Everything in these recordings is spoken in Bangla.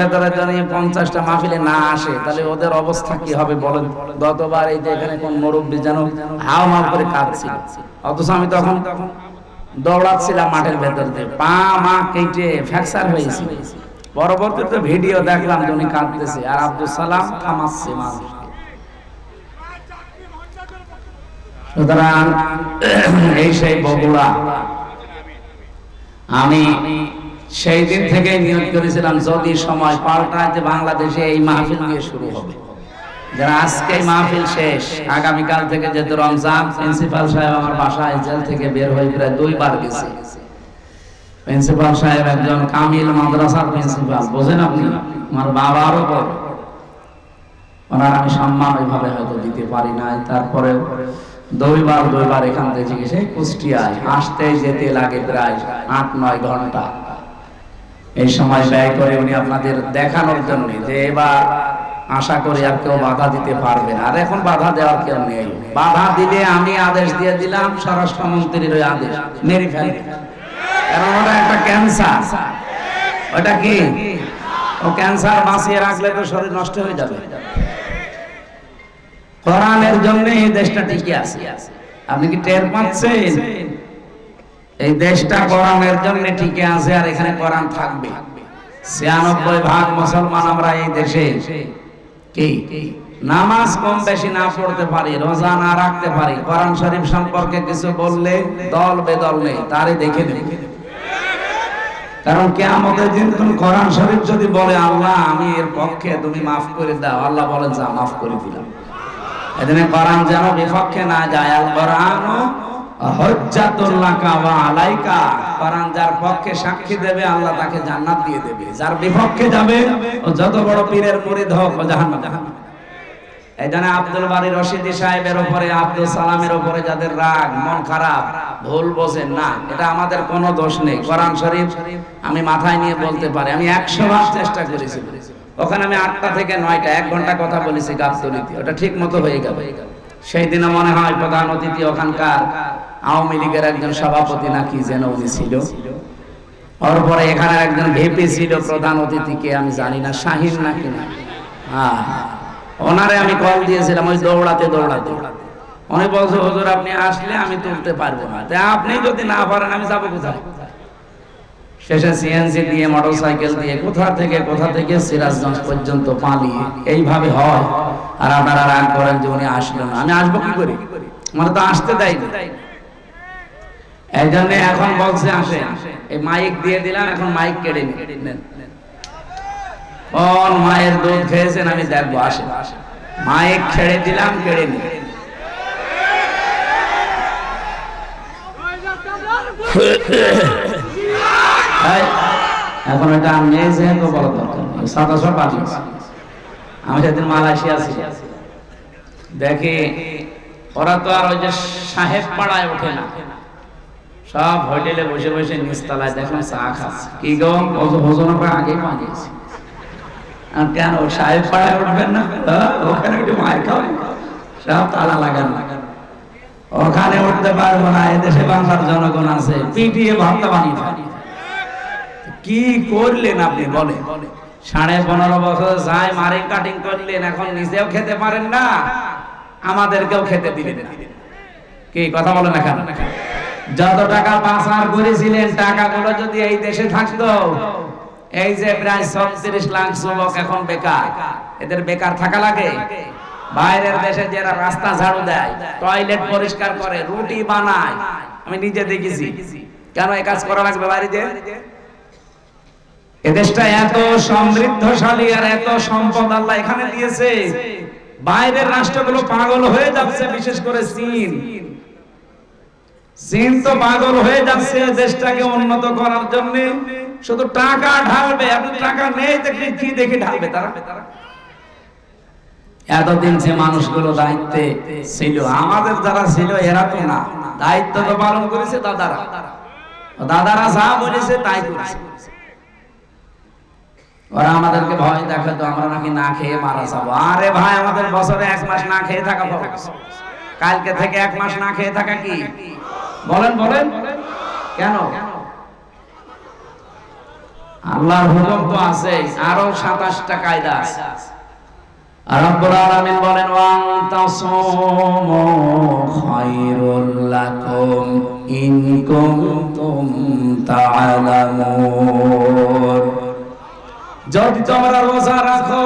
ভেতরে যদি পঞ্চাশটা মাহফিলে না আসে, তাহলে ওদের অবস্থা কি হবে বলেন? গতবার এই যে এখানে কোন মুরব্বী যেন হাও মাও করে কাঁদছিল অথচ আমি তখন দৌড়াচ্ছিলাম মাঠের ভেতর দিয়ে। পা, মা কেটে ফ্র্যাকচার হয়েছে। পরবর্তীতে ভিডিও দেখলাম যে উনি কাঁদতেছে। আর আব্দুল সালাম থামাচ্ছে মানুষকে। সুতরাং এই সেই বগুড়া। আমি সেই দিন থেকে নিয়োগ করেছিলাম, যদি সময় পাল্টায় যে বাংলাদেশে এই মাহফিল দিয়ে শুরু হবে। যারা আজকে মাহফিল শেষ, আগামীকাল থেকে যেহেতু রমজান, প্রিন্সিপাল সাহেব আমার বাসায় জেল থেকে বের হয়ে প্রায় দুইবার গেছে। প্রিন্সিপাল সাহেব একজন কামিল মাদ্রাসার প্রিন্সিপাল, বোঝেন আপনি? আমার ওনার আমি সম্মান ওইভাবে হয়তো দিতে পারি নাই। তারপরে দুইবার দুইবার এখান থেকে কুষ্টিয়ায় আসতে যেতে লাগে প্রায় আট নয় ঘণ্টা। এই সময় ব্যয় করে উনি আপনাদের দেখানোর জন্য যে এবার আশা করি আর কেউ বাধা দিতে পারবে না। আর এখন বাধা দেওয়ার কেউ নেই। বাধা দিলে আমি আদেশ দিয়ে দিলাম, স্বরাষ্ট্রমন্ত্রীর ওই আদেশ মেরে ফেলবে কারণ ওটা একটা ক্যান্সার। ওটা কি? ও ক্যান্সার বাঁচিয়ে রাখলে তো শরীর নষ্ট হয়ে যাবে। কোরআনের জন্য এই দেশটা টিকে আছে। আপনি কি টের পাচ্ছেন? এই দেশটা কোরআনের জন্য টিকে আছে আর এখানে কোরআন থাকবে। ছিয়ানব্বই ভাগ মুসলমান আমরা এই দেশে। কি? নামাজ কম বেশি না পড়তে পারি, রোজা না রাখতে পারি। কোরআন শরীফ সম্পর্কে কিছু বললে দল বেদল নেই, তারই দেখে নেই কারণ কেয়ামতের দিন তুমি কোরআন শরীফ যদি বলে, আল্লাহ, আমি এর পক্ষে তুমি মাফ করে দাও। আল্লাহ বলেন, যা, মাফ করে দিলাম। এদিনে কোরআন যেন বিপক্ষে না যায় আল কোরআন আব্দুল বারী রশিদি সাহেবের উপরে, আব্দুল সালামের উপরে যাদের রাগ, মন খারাপ, ভুল বোঝেন না। এটা আমাদের কোনো দোষ নেই। কোরআন শরীফ আমি মাথায় নিয়ে বলতে পারি। আমি একশো বার চেষ্টা করেছি। ওখানে আমি আটটা থেকে নয়টা, এক ঘণ্টা কথা বলেছি গাবতলিতে ওটা ঠিক মতো হয়ে গেল। সেই দিনে মনে হয় প্রধান অতিথি ওখানকার। আওয়ামী লীগের একজন সভাপতি নাকি যেন উনি ছিল। ওর পরে এখানে একজন ভেপি ছিল, প্রধান অতিথিকে, আমি জানি না, শাহিন নাকি না। হ্যাঁ ওনারে আমি কল দিয়েছিলাম, ওই দৌড়াতে দৌড়াতে। উনি বলছে, হুজুর, আপনি আসলে আমি তুলতে পারব না। তাই আপনি যদি না পারেন, আমি যাব কোথায়? শেষে সিএনজি দিয়ে মোটর সাইকেল দিয়ে, কোথা থেকে কোথা থেকে সিরাজগঞ্জ পর্যন্ত পালিয়ে, এইভাবে হয়। আর আপনারা রাগ করেন যে উনি আসলো না। আমি আসব কি করি? মানে তো আসতে দেয় না এই জন্য এখন বলছে আসে। এই মাইক দিয়ে দিলাম এখন মাইক কেড়ে মায়ের দুধ খেয়েছেন আমি দেখব আসে মাইক ছেড়ে দিলাম কেড়ে এই, এখন আমি দরকার আমি সেদিন মালয়েশিয়া ছিল দেখি ওরা তো আর ওই যে সাহেব পাড়ায় ওঠে না। সব হোটেলে বসে বসে নিচতলায় দেখলাম চা খাচ্ছে। কি গো ভোজন করে আগে পাঠিয়েছি আর কেন সাহেব পাড়ায় উঠবেন না? হ্যাঁ, ওখানে একটু মায়ের খাবেন সব তালা লাগান। ওখানে উঠতে পারব না এদেশে বাংলার জনগণ আছে পিটিয়ে ভাবতে বানিয়ে কি করলেন আপনি বলে সাড়ে পনেরো বছর যায় মারিং কাটিং করলেন এখন নিজেও খেতে পারেন না আমাদেরকেও খেতে দিলেন কি কথা বলেন না কেন? যত টাকা পাচার করেছিলেন, টাকাগুলো যদি এই দেশে থাকতো, এই যে প্রায় ছত্রিশ লাখ যুবক এখন বেকার। এদের বেকার থাকা লাগে। বাইরের দেশে যারা রাস্তা ঝাড়ু দেয়, টয়লেট পরিষ্কার করে, রুটি বানায়, আমি নিজে দেখেছি। কেন এই কাজ করা লাগবে বাড়িতে? এদেশটা এত সমৃদ্ধশালী আর এত সম্পদ আল্লাহ এখানে দিয়েছে। বাইরের রাষ্ট্রগুলো পাগল হয়ে যাচ্ছে, বিশেষ করে চীন। চীন তো পাগল হয়ে যাচ্ছে দেশটাকে উন্নত করার জন্য। শুধু টাকা ঢালবে আপনি টাকা নেই দেখে কি দেখে ঢালবে তারা? এতদিন যে মানুষগুলো দায়িত্বে ছিল, আমাদের যারা ছিল এরা তো না। দায়িত্ব তো পালন করেছে দাদারা। দাদারা যা বলেছে তাই করেছে। ওরা আমাদেরকে ভয় দেখাতো, আমরা নাকি না খেয়ে মারা যাব। আরে ভাই, আমাদের বছরে এক মাস না খেয়ে থাকা কালকে থেকে এক মাস না খেয়ে থাকা কি? বলেন বলেন। কেন? আল্লাহর হুকুম তো আছে, আরও সাতাশটা কায়দা আছে। রব্বুল আলামিন বলেন ওয়ান তাসুমু খায়রুল লাকুম ইন কুনতুম তা'লামুন যদি তোমরা রোজা রাখো,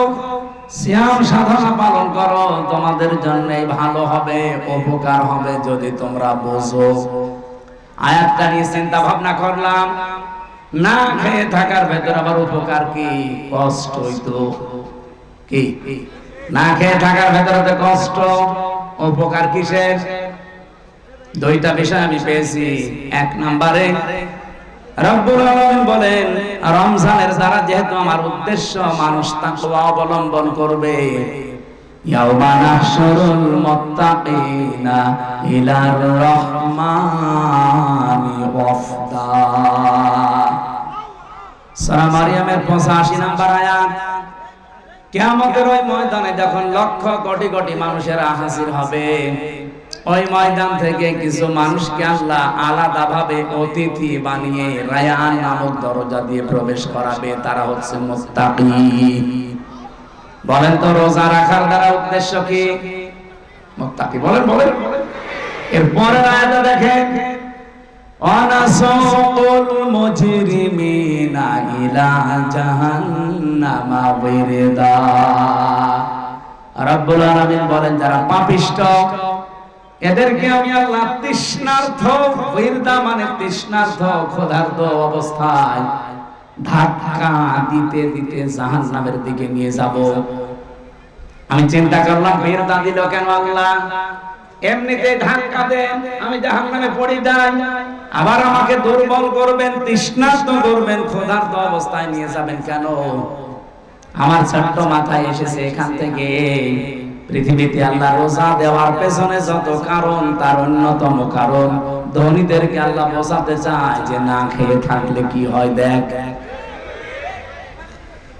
সিয়াম সাধনা পালন করো, তোমাদের জন্য ভালো হবে, উপকার হবে যদি তোমরা বোঝো। আয়াতটা নিয়ে চিন্তা ভাবনা করলাম। না খেয়ে থাকার ভেতর আবার উপকার কি? কষ্ট হইতো। কি? না খেয়ে থাকার ভেতরে তো কষ্ট। উপকার কিসের? দুইটা বিষয় আমি পেয়েছি। এক নম্বরে, রব্বুল আলামিন বলেন, রমজানের দ্বারা যেহেতু আমার উদ্দেশ্য মানুষ তাকওয়া অবলম্বন করবে ইয়াউমা নাহশুরুল মুত্তাকিনা ইলার রহমানি ওয়াফদা। সূরা মারিয়ামের 85 নম্বর আয়াত, কিয়ামতের ওই ময়দানে যখন লক্ষ কোটি কোটি মানুষেরা হাজির হবে, ওই ময়দান থেকে কিছু মানুষকে আল্লাহ আলাদা ভাবে অতিথি বানিয়ে রায়ান নামক দরজা দিয়ে প্রবেশ করাবে, তারা হচ্ছে মুত্তাকি। বলেন তো, রোজা রাখার দ্বারা উদ্দেশ্য কি? মুত্তাকি, বলেন বলেন। এরপরে আয়াতে দেখেন ইলা জাহান্নামা ওয়িরদা রব্বুল আলামিন বলেন, যারা পাপিষ্ট, এদেরকে আমি আল্লাহ তৃষ্ণার্থ ওয়িরদা মানে তৃষ্ণার্থ, ক্ষুধার্ত অবস্থায় ধাক্কা দিতে দিতে জাহান্নামের দিকে নিয়ে যাব। আমি চিন্তা করলাম ওয়িরদা দিল কেন আল্লাহ? এমনিতে ধাক্কা দেন, আমি জাহান্নামে পড়ি যাই। আবার আমাকে দুর্বল করবেন, তৃষ্ণার্ত করবেন, ক্ষুধার্ত অবস্থায় নিয়ে যাবেন কেন? আমার ছোট্ট মাথায় এসেছে এখান থেকে। পৃথিবীতে আল্লাহ রোজা দেওয়ার পেছনে যত কারণ, তার অন্যতম কারণ ধনীদেরকে আল্লাহ বোঝাতে চায় যে না খেয়ে থাকলে কি হয় দেখ।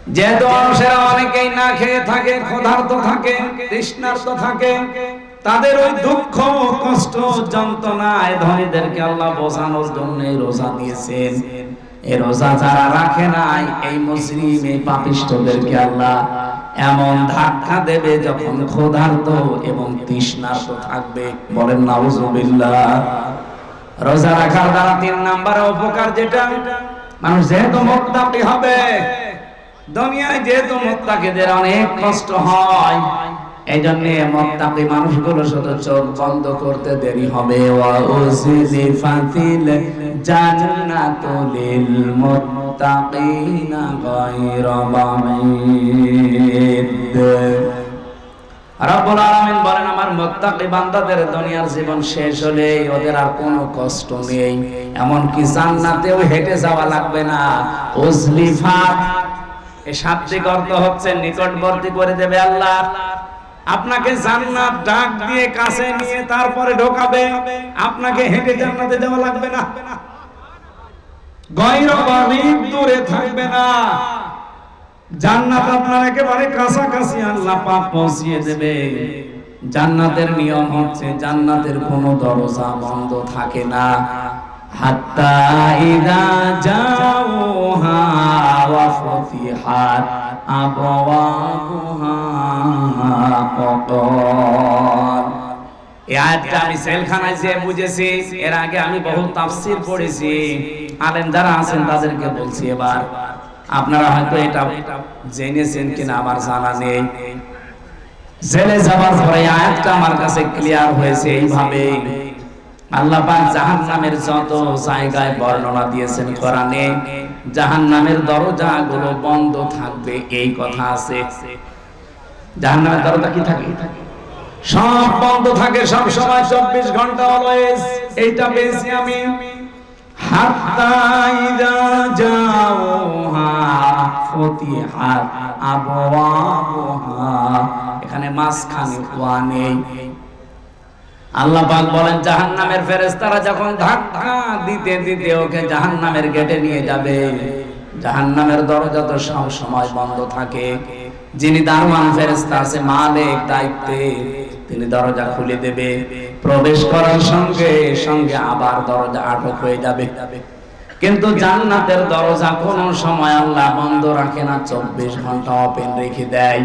যেহেতু মানুষেরা অনেকেই না খেয়ে থাকে, ক্ষুধার্ত থাকে, তৃষ্ণার্ত থাকে, তাদের ওই দুঃখ, কষ্ট, যন্ত্রণায় ধনীদেরকে আল্লাহ বোঝানোর জন্য রোজা দিয়েছেন। রোজা যারা রাখে নাই, এই মুসলিম, এই আল্লাহ এমন ধাক্কা দেবে যখন এবং তৃষ্ণার্ত থাকবে। বলেন, নাউজুবিল্লাহ। রোজা রাখার দ্বারা তিন নাম্বার উপকার যেটা, মানুষ যেহেতু মুত্তাকি হবে দুনিয়ায় যেহেতু মুত্তাকিদের অনেক কষ্ট হয় এই জন্য মুত্তাকি মানুষগুলো শুধু চোখ বন্ধ করতে দেরি হবে। বলেন, আমার দুনিয়ার জীবন শেষ হলে ওদের আর কোনো কষ্ট নেই। এমনকি জান্নাতেও হেঁটে যাওয়া লাগবে না। এই অর্থ হচ্ছে, নিকটবর্তী করে দেবে আল্লাহ। আপনাকে জান্নাত ডাক দিয়ে কাছে নিয়ে তারপরে ঢোকাবে। আপনাকে হেঁটে জান্নাতে লাগবে না। কাছাকাছি জান্নাতের নিয়ম হচ্ছে, জান্নাতের কোনো দরজা বন্ধ থাকে না। হাত্তা ফুতিহাত আবওয়াবুহা ফাকাল এই বলছি এবার, আপনারা হয়তো এটা জেনেছেন কিনা আমার জানা নেই। জেলে যাওয়ার পরে আয়াতটা আমার কাছে ক্লিয়ার হয়েছে এইভাবে আল্লাহ পাক জাহান্নামের যত জায়গায় বর্ণনা দিয়েছেন কোরআনে, জাহান্নামের দরজাগুলো বন্ধ থাকবে, এই কথা আছে। জাহান্নামের দরজা কি থাকে? সব বন্ধ থাকে, সব সময় চব্বিশ ঘণ্টা অলওয়েজ এইটা পেয়েছি আমি। হাত্তা ইদা যাওহা, ফতিহাত এখানে মাঝখানে ওয়া নেই আল্লাহ পাক বলেন, জাহান্নামের ফেরেশতারা যখন ধাক্কা দিতে দিতে ওকে জাহান্নামের গেটে নিয়ে যাবে। জাহান্নামের দরজা তো সব সময় বন্ধ থাকে। যিনি দারওয়ান ফেরেশতা আছে, মালিক, দায়িত্বে, তিনি দরজা খুলে দেবে। প্রবেশ করার সঙ্গে সঙ্গে আবার দরজা আটক হয়ে যাবে। কিন্তু জান্নাতের দরজা কোন সময় আল্লাহ বন্ধ রাখে না, চব্বিশ ঘণ্টা ওপেন রেখে দেয়।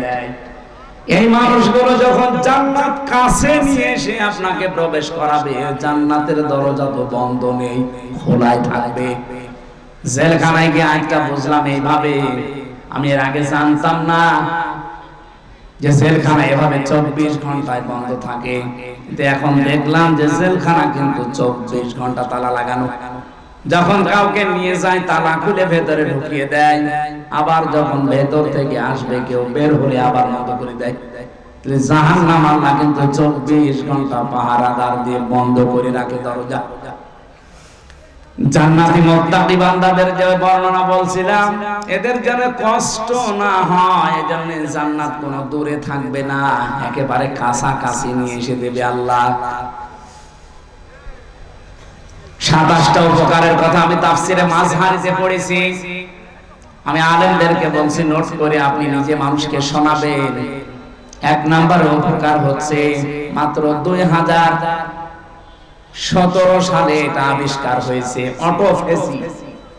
এই মানুষগুলো যখন জান্নাত কাছে নিয়ে এসে আপনাকে প্রবেশ করাবে, জান্নাতের দরজা তো বন্ধ নেই, খোলাই থাকবে। জেলখানায় গিয়ে আজটা বুঝলাম এইভাবে, আমি এর আগে জানতাম না যে জেলখানা এভাবে চব্বিশ ঘন্টায় বন্ধ থাকে। এখন দেখলাম যে জেলখানা কিন্তু চব্বিশ ঘণ্টা তালা লাগানো। যখন কাউকে নিয়ে যায়, তালা খুলে ভেতরে ঢুকিয়ে দেয়। আবার যখন ভেতর থেকে আসবে, কেউ বের হলে আবার বন্ধ করে দেয়। জাহান নাম আল্লাহ কিন্তু চব্বিশ ঘণ্টা পাহারাদার দিয়ে বন্ধ করে রাখে দরজা। জান্নাতি বান্দাদের যে বর্ণনা বলছিলাম, এদের যেন কষ্ট না হয় এজন্য জান্নাত কোনো দূরে থাকবে না। একেবারে কাছাকাছি নিয়ে এসে দেবে আল্লাহ। সাতাশটা উপকারের কথা আমি তাফসিরে মাঝহারিতে পড়েছি। আমি আলেমদেরকে বলছি নোট করে আপনি নিজে মানুষকে শোনাবেন। এক নাম্বার উপকার হচ্ছে মাত্র দুই হাজার সতেরো সালে এটা আবিষ্কার হয়েছে অটোফেসি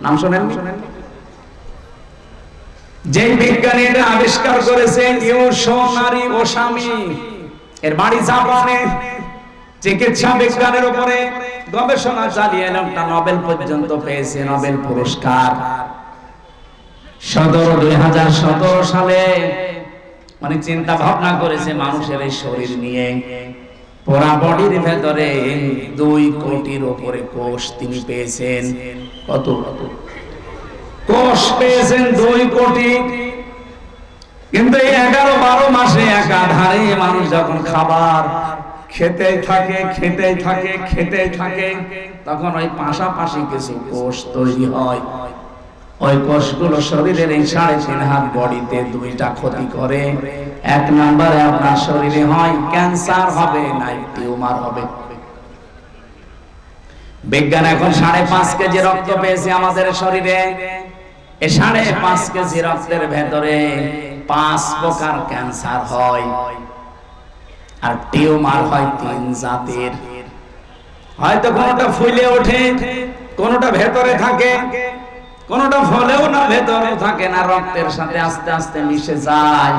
নাম শোনেন যে বিজ্ঞানী এটা আবিষ্কার করেছেন ইউশোনারি ওসামি এর বাড়ি জাপানে। চিকিৎসা বিজ্ঞানের উপরে গবেষণা চালিয়ে একটা নোবেল পর্যন্ত পেয়েছে, নোবেল পুরস্কার। সতেরো, দুই হাজার সতেরো সালে মানে চিন্তা ভাবনা করেছে মানুষের এই শরীর নিয়ে। পোড়া বডির ভেতরে দুই কোটির ওপরে কোষ তিনি পেয়েছেন। কত কত? কোষ পেয়েছেন দুই কোটি। কিন্তু এই এগারো, বারো মাসে একাধারে মানুষ যখন খাবার খেতেই থাকে খেতেই থাকে খেতেই থাকে তখন ওই পাশাপাশি কিছু কোষ তৈরি হয়। ওই কোষগুলো শরীরের এই সাড়ে তিন হাত বডিতে দুইটা ক্ষতি করে। এক নম্বরে আপনার শরীরে হয় ক্যান্সার হবে নাই টিউমার হবে। বিজ্ঞান এখন সাড়ে পাঁচ কেজি রক্ত পেয়েছে আমাদের শরীরে। এ সাড়ে পাঁচ কেজি রক্তের ভেতরে পাঁচ প্রকার ক্যান্সার হয়। আর টিউমার হয় তিন জাতের। হয়তো কোনটা ফুলে ওঠে, কোনটা ভেতরে থাকে, কোনটা ফলেও না ভেতরে থাকে না, রক্তের সাথে আস্তে আস্তে মিশে যায়।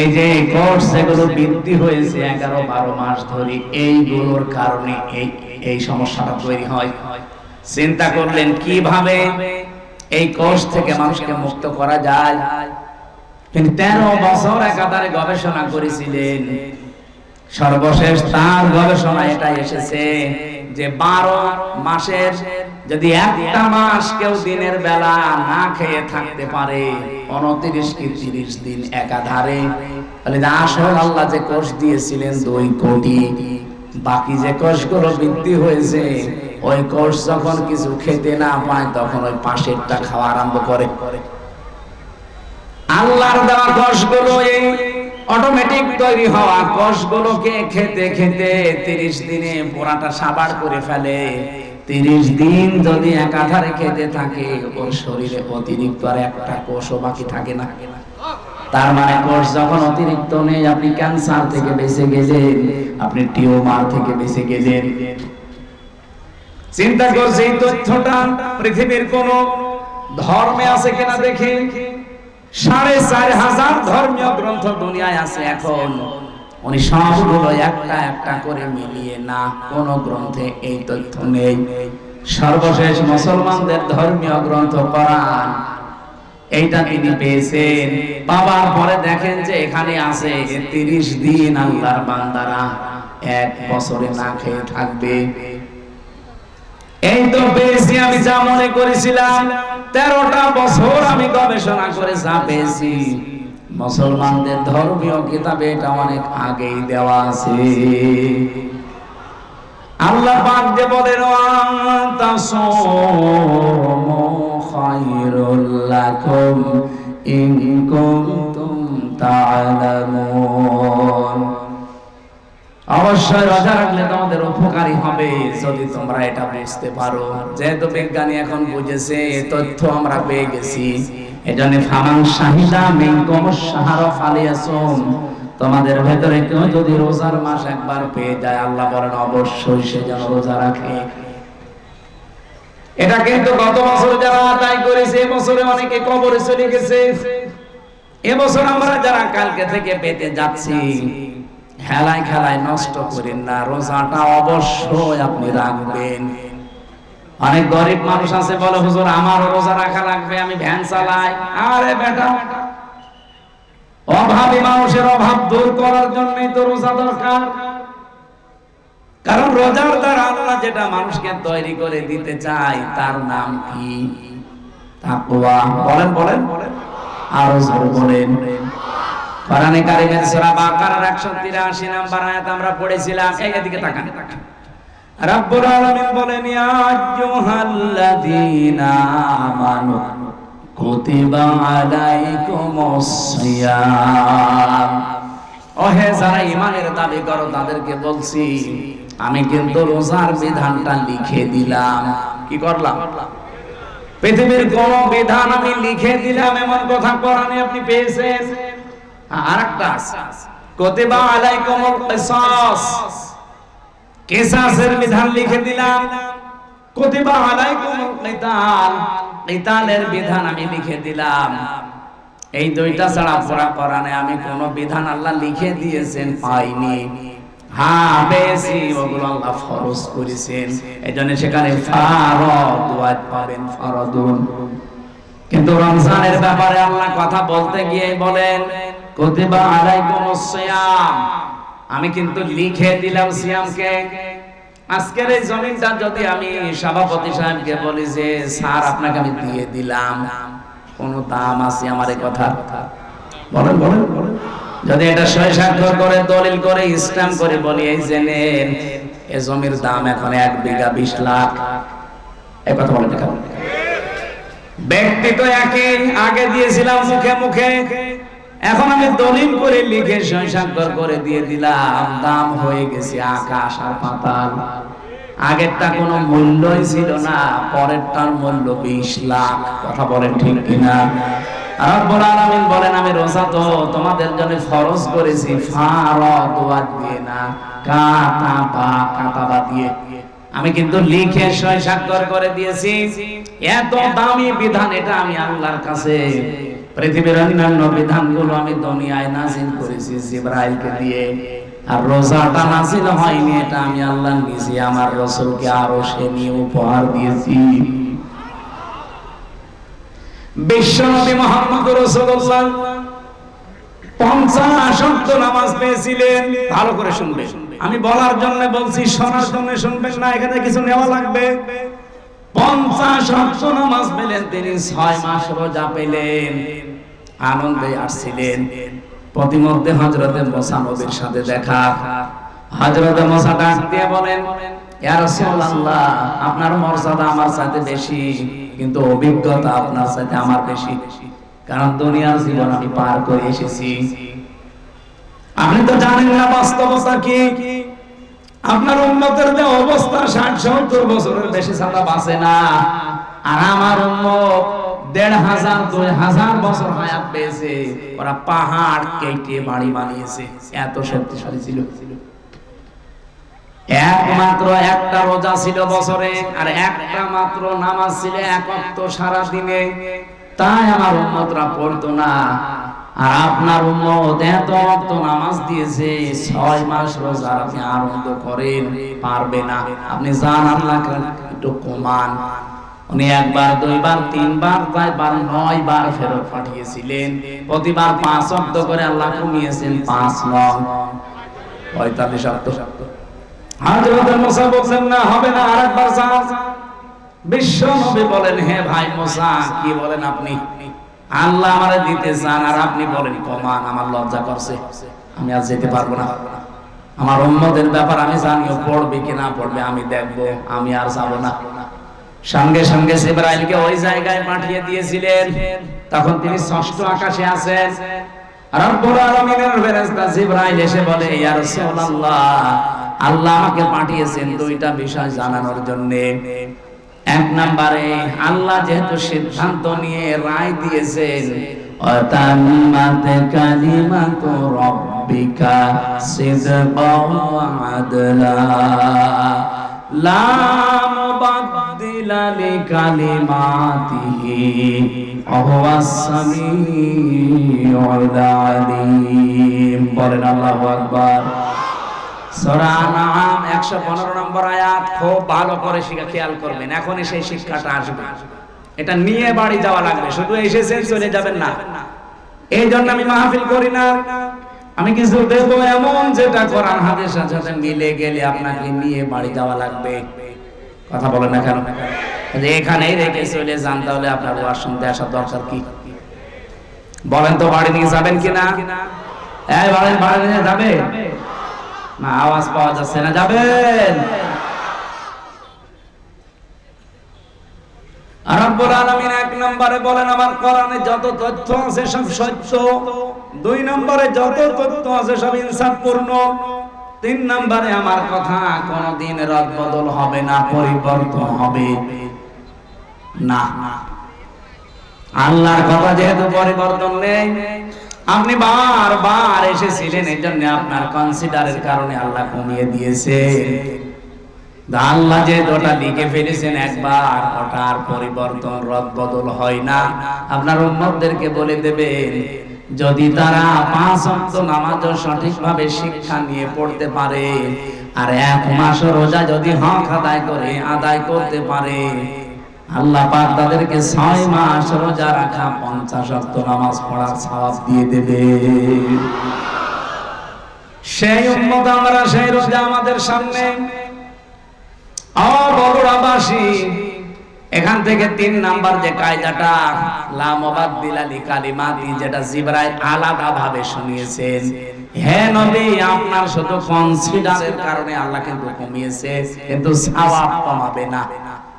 এই যে কোর্স যেগুলো বৃদ্ধি হয়েছে এগারো বারো মাস ধরে, এইগুলোর কারণে এই এই সমস্যাটা তৈরি হয়। চিন্তা করলেন কীভাবে এই কোষ থেকে মানুষকে মুক্ত করা যায়? তিনি তেরো বছর একাধারে গবেষণা করেছিলেন। সর্বশেষ তার গবেষণা এটা এসেছে যে বারো মাসের যদি একটা মাস কেউ দিনের বেলা না খেয়ে থাকতে পারে উনত্রিশ কি তিরিশ দিন একাধারে। তাহলে আসল আল্লাহ যে কোষ দিয়েছিলেন দুই কোটি, বাকি যে কোষগুলো বৃদ্ধি হয়েছে, ওই কোষ যখন কিছু খেতে না পায়, তখন ওই পাশেরটা খাওয়া আরম্ভ করে। আল্লাহর দেওয়া কোষগুলো এই অটোমেটিক তৈরি হওয়া কোষগুলোকে খেতে খেতে তিরিশ দিনে পোড়াটা সাবার করে ফেলে। তিরিশ দিন যদি একাধারে খেতে থাকে, ওর শরীরে অতিরিক্ত আর একটা কোষও বাকি থাকে না। তার মানে কোষ যখন অতিরিক্ত নেই, আপনি ক্যান্সার থেকে বেঁচে গেলেন, আপনি টিউমার থেকে বেঁচে গেলেন। চিন্তা করছে এই তথ্যটা পৃথিবীর কোন ধর্মে আছে কিনা দেখি। সাড়ে চার হাজার ধর্মীয় গ্রন্থ দুনিয়ায় আছে এখন। উনি সবগুলো একটা একটা করে মিলিয়ে না, কোন গ্রন্থে এই তথ্য নেই। সর্বশেষ মুসলমানদের ধর্মীয় গ্রন্থ কোরআন। এইটা তিনি পেয়েছেন। পাওয়ার পরে দেখেন যে এখানে আছে তিরিশ দিন আল্লাহর বান্দারা এক বছরে না খেয়ে থাকবে। এই তো পেয়েছি আমি যা মনে করেছিলাম। তেরোটা বছর আমি গবেষণা করে যা পেয়েছি। মুসলমানদের ধর্মীয় কিতাবে এটা অনেক আগেই দেওয়া আছে। আল্লাহ পাক যে বলেন খায়রুল লাকুম ইন কুনতুম তা'লামুন অবশ্যই রোজা রাখলে তোমাদের উপকারী হবে। যদি তোমরা এটা বুঝতে পারো। যেহেতু বিজ্ঞানী এখন বুঝেছে তথ্য আমরা পেয়ে গেছি। এজন্য ফামান শাহিদা মিনকুম শাহর ফালিয়াসুম তোমাদের ভেতরে কেউ যদি রোজার মাস একবার পেয়ে যায়, আল্লাহ বলেন, অবশ্যই সে যেন রোজা রাখে। এটা কিন্তু গত বছর যারা আদায় করেছে এবছরে অনেকে কবরে চলে গেছে। এবছর আমরা যারা কালকে থেকে পেতে যাচ্ছি খেলায় খেলায় নষ্ট করেন না, রোজাটা অবশ্যই আপনি রাখবেন। অনেক গরিব মানুষ আছে, বলে, হুজুর, আমার রোজা রাখা লাগবে, আমি ভ্যান চালাই। আরে বেটা, অভাবী মানুষের অভাব দূর করার জন্যই তো রোজা দরকার। কারণ রোজার দ্বারা আল্লাহ যেটা মানুষকে তৈরি করে দিতে চায়, তার নাম কি? তাকওয়া। বলেন বলেন আরও জোরে বলেন। কোরআনে কারিমের সূরা বাকারার 183 নাম্বার আয়াত আমরা পড়েছিলাম। এই এদিকে তাকান। রব্বুল আলামিন বলেন, ইয়া আইয়ুহাল্লাযীনা আমানু কুতিবা আলাইকুমুস সিয়াম। ওহে, যারা ইমানের দাবি করো, তাদেরকে বলছি, আমি কিন্তু রোজার বিধানটা লিখে দিলাম। কি করলাম? পৃথিবীর কোন বিধান আমি লিখে দিলাম, এমন কথা কোরআনে আপনি পেয়েছেন? বিধান লিখে দিলাম। আমি এই দুইটা ছাড়া আমি কোন বিধান আল্লাহ লিখে দিয়েছেন, পাইনি। হ্যাঁ বেশি ওগুলো আল্লাহ করেছেন। সেখানে কিন্তু রমজানের ব্যাপারে আল্লাহ কথা বলতে গিয়ে বলেন আমি কিন্তু লিখে দিলাম সিয়ামকে। আজকের এই জমিনটা যদি আমি সভাপতি সাহেবকে বলি যে, স্যার, আপনাকে আমি দিয়ে দিলাম। দাম আছে আমার এই কথা? বলেন বলেন যদি এটা করে, দলিল করে, স্ট্যাম্প করে বলি, এই এ জমির দাম এখন এক বিঘা বিশ লাখ। এই কথা বলেন। ব্যক্তি তো একই, আগে দিয়েছিলাম মুখে মুখে। এখন আমি দলিল করে লিখে স্বাক্ষর করে দিয়ে দিলাম। দাম হয়ে গেছে আকাশ আর পাতাল। আগেরটা কোনো মূল্যই ছিল না, পরেরটার মূল্য বিশ লাখ। কথা বলেন ঠিক কিনা? রব্বুল আলামিন বলেন, আমি রোজা তো তোমাদের জন্য ফরজ করেছি ফারদ ওয়াদ দিয়ে না কাতাবা কাতাবা দিয়ে। আমি কিন্তু লিখে সই স্বাক্ষর করে দিয়েছি। এত দামি বিধান এটা আমি আল্লাহর কাছে পৃথিবীর অন্যান্য বিধানগুলো আমি দুনিয়ায় নাজিল করেছি জিব্রাইলকে দিয়ে। আর রোজাটা নাজিল হয়নি, এটা আমি আল্লাহ নিজে আমার রসুলকে আরও সে নিয়ে উপহার দিয়েছি। বিশ্বনবী মোহাম্মদ রসুল্লাহ পঞ্চাশ অক্ট নামাজ পেয়েছিলেন। ভালো করে শুনবে আমি বলার জন্য বলছি, শোনার জন্য শুনবেন না, এখানে কিছু নেওয়া লাগবে। পঞ্চাশ নামাজ পেলেন, তিনি ছয় মাস রোজা পেলেন। আনন্দে আসছিলেন। হজরতে নবীর সাথে দেখা। হজরতে ডাক দিয়ে বলেন আপনার মর্যাদা আমার সাথে বেশি, কিন্তু অভিজ্ঞতা আপনার সাথে আমার বেশি। কারণ দুনিয়ার জীবন আমি পার করে এসেছি। আপনি তো জানেন না বাস্তবতা কি? আপনার উন্মতের যে অবস্থা ষাট সত্তর বছরের বেশি ছাড়া বাঁচে না। আর আমার উন্মত দেড় হাজার, দুই হাজার বছর হায়াত পেয়েছে। ওরা পাহাড় কেটে বাড়ি বানিয়েছে। এত শক্তিশালী ছিল। একমাত্র একটা রোজা ছিল বছরে, আর একটা মাত্র নামাজ ছিল এক সারা দিনে। তাই আমার উন্মতরা পড়তো না। আর আপনার উন্মত এত অক্ত নামাজ দিয়েছে, ছয় মাস রোজা আপনি আনন্দ করেন, পারবে না। আপনি যান আল্লাহ একটু কমান উনি একবার, দুইবার, তিনবার, চারবার নয় বার ফেরত পাঠিয়েছিলেন। প্রতিবার পাঁচ অক্ত করে আল্লাহ কমিয়েছেন পাঁচ নয়। পঁয়তাল্লিশ হযরত মুসা বলছেন, না, হবে না, আরেকবার বিশ্ব নবী বলেন, হে ভাই মুসা, কি বলেন আপনি? আল্লাহ আমারে দিতে চান আর আপনি বলেন, কমান, আমার লজ্জা করছে। আমি আর যেতে পারব না। আমার উম্মতের ব্যাপার আমি জানিও পড়বে কি না পড়বে, আমি দেখব, আমি আর যাব না। সঙ্গে সঙ্গে জিবরাইলকে ওই জায়গায় পাঠিয়ে দিয়েছিলেন। তখন তিনি ষষ্ঠ আকাশে আছেন। রব্বুল আলামিনের ফেরেশতা জিবরাইল এসে বলে, ইয়া রাসূলুল্লাহ, আল্লাহ আমাকে পাঠিয়েছেন দুইটা বিষয় জানানোর জন্য। এক নম্বরে আল্লাহ যেহেতু সিদ্ধান্ত নিয়ে রায় দিয়েছেন অতাম্মাত কালিমাতু রাব্বিকা বলেন আল্লাহু আকবার। সূরা আনআম 115 নম্বর আয়াত খুব ভালো করে শিখা খেয়াল করবেন। এখনই সেই শিক্ষাটা আসবে। এটা নিয়ে বাড়ি যাওয়া লাগবে। শুধু এসেছেন, চলে যাবেন না। এই জন্য আমি কিছু দেব এমন যেটা কোরআন হাদিসের সাথে মিলে গেলে আপনাকে নিয়ে বাড়ি যাওয়া লাগবে। কথা বলেন না কেন? এখানেই রেখে চলে যান, তাহলে আপনার ওয়ার শুনতে আসার দরকার কি? বলেন তো, বাড়ি নিয়ে যাবেন কিনা? এই বাড়ি বাড়ি নিয়ে যাবে। না, আওয়াজ পাওয়া যাচ্ছে না, যাবেন। রব্বুল আলামিন এক নম্বরে বলেন, আমার কোরআনে যত তথ্য আছে সব সত্য। দুই নম্বরে যত তথ্য আছে সব ইনসাফপূর্ণ। তিন নম্বরে আমার কথা কোনদিন রদ বদল হবে না, পরিবর্তন হবে। না। আল্লাহর কথা যেহেতু পরিবর্তন নেই আপনি বারবার এসেছিলেন এই জন্য আপনার কনসিডারের কারণে আল্লাহ কমিয়ে দিয়েছে। আল্লাহ যে ফেলেছেন, একবার ওটার পরিবর্তন, রদ বদল হয় না। আপনার বলে দেবেন, যদি তারা পাঁচ নামাজও সঠিকভাবে শিক্ষা নিয়ে পড়তে পারে, আর এক মাস রোজা যদি হক আদায় করে, আদায় করতে পারে আল্লাহ পাক তাদেরকে ছয় মাস রোজা রাখা পঞ্চাশ অক্ত নামাজ পড়ার সওয়াব দিয়ে দেবে। সেই উম্মত আমরা, সেই রোজা আমাদের সামনে। এখান থেকে তিন নাম্বার যে কায়দাটা লামাবাদ কালিমাতি, যেটা জিবরাই আলাদা ভাবে শুনিয়েছেন। হে নবী, আপনার শুধু কনসিডারের কারণে আল্লাহ কিন্তু কমিয়েছে, কিন্তু কমাবে না।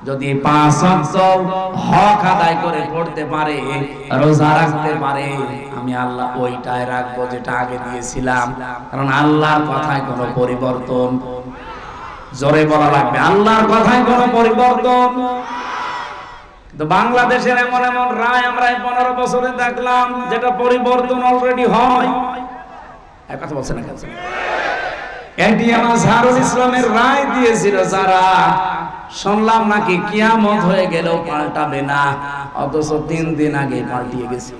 যদি পাঁচ হক আদায় করে পড়তে পারে, রোজা রাখতে পারে, আমি আল্লাহ ওইটাই রাখব যেটা আগে দিয়েছিলাম। কারণ আল্লাহর কথায় কোনো পরিবর্তন। জোরে বলা লাগবে, আল্লাহর কথায় কোনো পরিবর্তন। বাংলাদেশের এমন এমন রায় আমরা পনেরো বছরে দেখলাম, যেটা পরিবর্তন অলরেডি হয়। কথা বলছে না এটিএম আজহারুল ইসলামের রায় দিয়েছিল যারা, শুনলাম নাকি কিয়ামত হয়ে গেলেও পাল্টাবে না, অথচ তিন দিন আগে পাল্টিয়ে গেছে।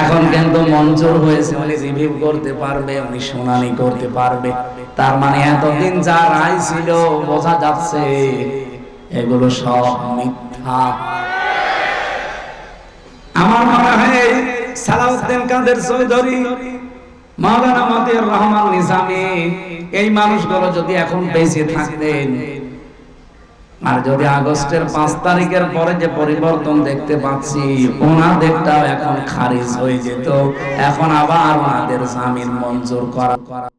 এখন কিন্তু মঞ্জুর হয়েছে উনি রিভিউ করতে পারবে, উনি শুনানি করতে পারবে। তার মানে এতদিন যা রায় ছিল, বোঝা যাচ্ছে এগুলো সব মিথ্যা। আমার মনে হয় সালাউদ্দিন কাদের চৌধুরী মাওলানা মাদের রহমান নিজামি, এই মানুষগুলো যদি এখন বেঁচে থাকতেন, আর যদি আগস্টের পাঁচ তারিখের পরে যে পরিবর্তন দেখতে পাচ্ছি ওনাদেরটাও এখন খারিজ হয়ে যেত। এখন আবার ওনাদের জামিন মঞ্জুর করা করা